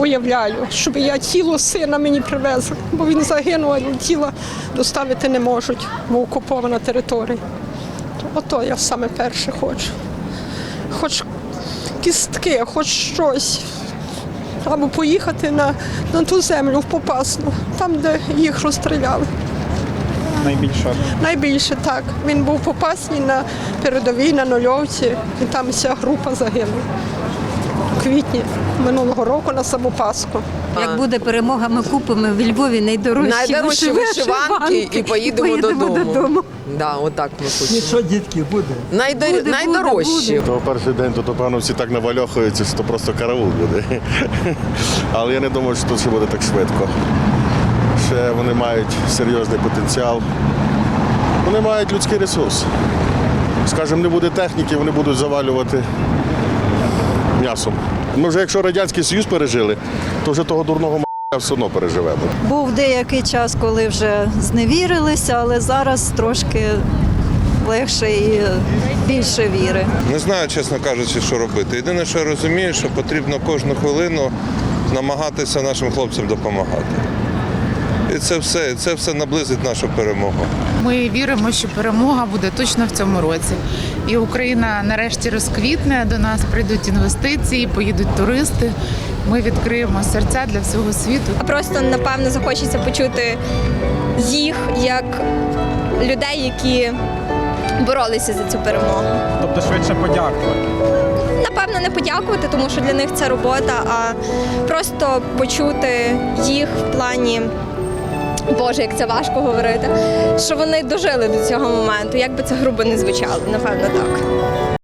уявляю, щоб я тіло сина мені привезли, бо він загинув, а тіла доставити не можуть, бо окупована територія. Ото я саме перше хочу. Хоч кістки, хоч щось. Або поїхати на, на ту землю в Попасну, там, де їх розстріляли. Найбільше. Найбільше так. Він був в Попасні на передовій, на нульовці, і там вся група загинула. Квітні минулого року на саму Пасху. Як буде перемога, ми купимо в Львові найдорожчі, Найдорожчі вишиванки і поїдемо додому. Да, отак ми хочемо. Що, дітки, буде? Найдор... Буде, буде, Найдорожчі. То перший день, то напевно всі так навальохаються, що то просто караул буде. Але я не думаю, що тут ще буде так швидко. Ще вони мають серйозний потенціал. Вони мають людський ресурс. Скажімо, не буде техніки, вони будуть завалювати м'ясом. Ми вже якщо Радянський Союз пережили, то вже того дурного м***а все одно переживемо. Був деякий час, коли вже зневірилися, але зараз трошки легше і більше віри. Не знаю, чесно кажучи, що робити. Єдине, що я розумію, що потрібно кожну хвилину намагатися нашим хлопцям допомагати. І це все, це все наблизить нашу перемогу. Ми віримо, що перемога буде точно в цьому році. І Україна нарешті розквітне, до нас прийдуть інвестиції, поїдуть туристи. Ми відкриємо серця для всього світу. А просто напевно захочеться почути їх як людей, які боролися за цю перемогу. Тобто швидше подякувати. Напевно, не подякувати, тому що для них це робота, а просто почути їх в плані. Боже, як це важко говорити, що вони дожили до цього моменту, як би це грубо не звучало, напевно, так.